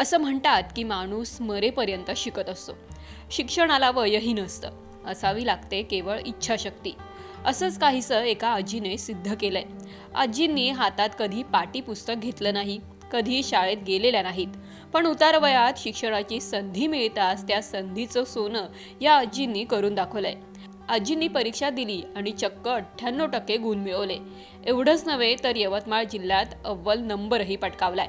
असं म्हणतात की माणूस मरेपर्यंत शिकत असतो. शिक्षणाला वयही नसतं. असावी लागते केवळ इच्छाशक्ती. असंच काहीसं एका आजीने सिद्ध केलंय. आजींनी हातात कधी पाठीपुस्तक घेतलं नाही कधी शाळेत गेलेल्या नाहीत. पण उतार वयात शिक्षणाची संधी मिळताच त्या संधीचं सोनं या आजींनी करून दाखवलंय. आजींनी परीक्षा दिली आणि चक्क अठ्ठ्याण्णव टक्के गुण मिळवले. एवढंच नव्हे तर यवतमाळ जिल्ह्यात अव्वल नंबरही पटकावलाय.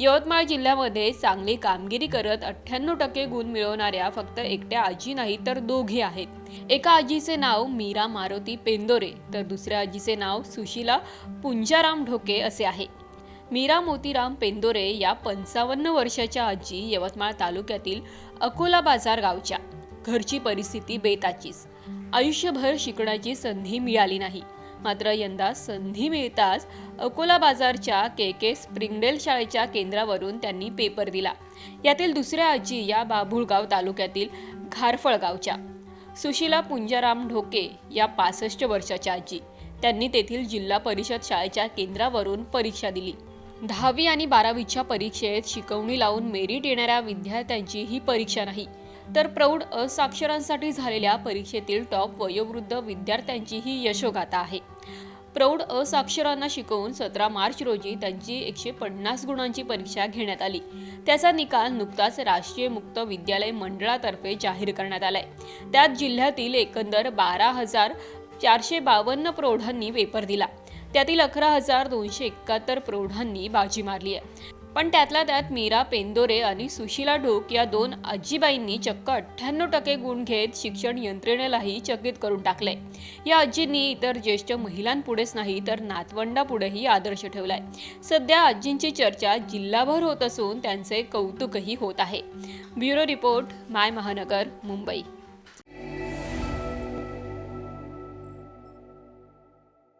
यवतमाळ जिल्ह्यामध्ये चांगली कामगिरी करत अठ्ठ्याण्णव टक्के गुण मिळवणाऱ्या फक्त एकट्या आजी नाही तर दोघे आहेत. एका आजीचे नाव मीरा मारुती पेंदोरे तर दुसऱ्या आजीचे नाव सुशीला पुंजाराम ढोके असे आहे. मीरा मोतीराम पेंदोरे या पंचावन्न वर्षाच्या आजी यवतमाळ तालुक्यातील अकोला बाजार गावच्या. घरची परिस्थिती बेताचीच. आयुष्यभर शिकण्याची संधी मिळाली नाही. मात्र यंदा संधी मिळताच अकोला बाजारच्या के के स्प्रिंगडेल शाळेच्या केंद्रावरून त्यांनी पेपर दिला. यातील दुसऱ्या आजी या बाभुळगाव तालुक्यातील घारफळ गावच्या सुशीला पुंजाराम ढोके या पासष्ट वर्षाच्या आजी. त्यांनी तेथील जिल्हा परिषद शाळेच्या केंद्रावरून परीक्षा दिली. दहावी आणि बारावीच्या परीक्षेत शिकवणी लावून मेरिट येणाऱ्या विद्यार्थ्यांची ही परीक्षा नाही. तर प्रौढ असाक्षरांसाठी झालेल्या परीक्षेतील टॉप वयोवृद्ध विद्यार्थ्यांची ही यशोगाथा आहे. प्रौढ असाक्षरांना शिकवून सतरा मार्च रोजी त्यांची एकशे पन्नास गुणांची परीक्षा घेण्यात आली. त्याचा निकाल नुकताच राष्ट्रीय मुक्त विद्यालय मंडळातर्फे जाहीर करण्यात आलाय. त्यात जिल्ह्यातील एकंदर बारा हजार चारशे बावन्न प्रौढांनी पेपर दिला. त्यातील अकरा हजार दोनशे एकाहत्तर प्रौढांनी बाजी मारली आहे. पण त्यातल्या त्यात मीरा पेंदोरे आणि सुशीला ढोक या दोन आजीबाईंनी चक्क अठ्ठ्याण्णव टक्के गुण घेत शिक्षण यंत्रणेलाही चकित करून टाकले या आजींनी इतर ज्येष्ठ महिलांपुढेच नाही तर नातवंडापुढेही आदर्श ठेवलाय. सध्या आजींची चर्चा जिल्हाभर होत असून त्यांचे कौतुकही होत आहे. ब्युरो रिपोर्ट माय महानगर मुंबई.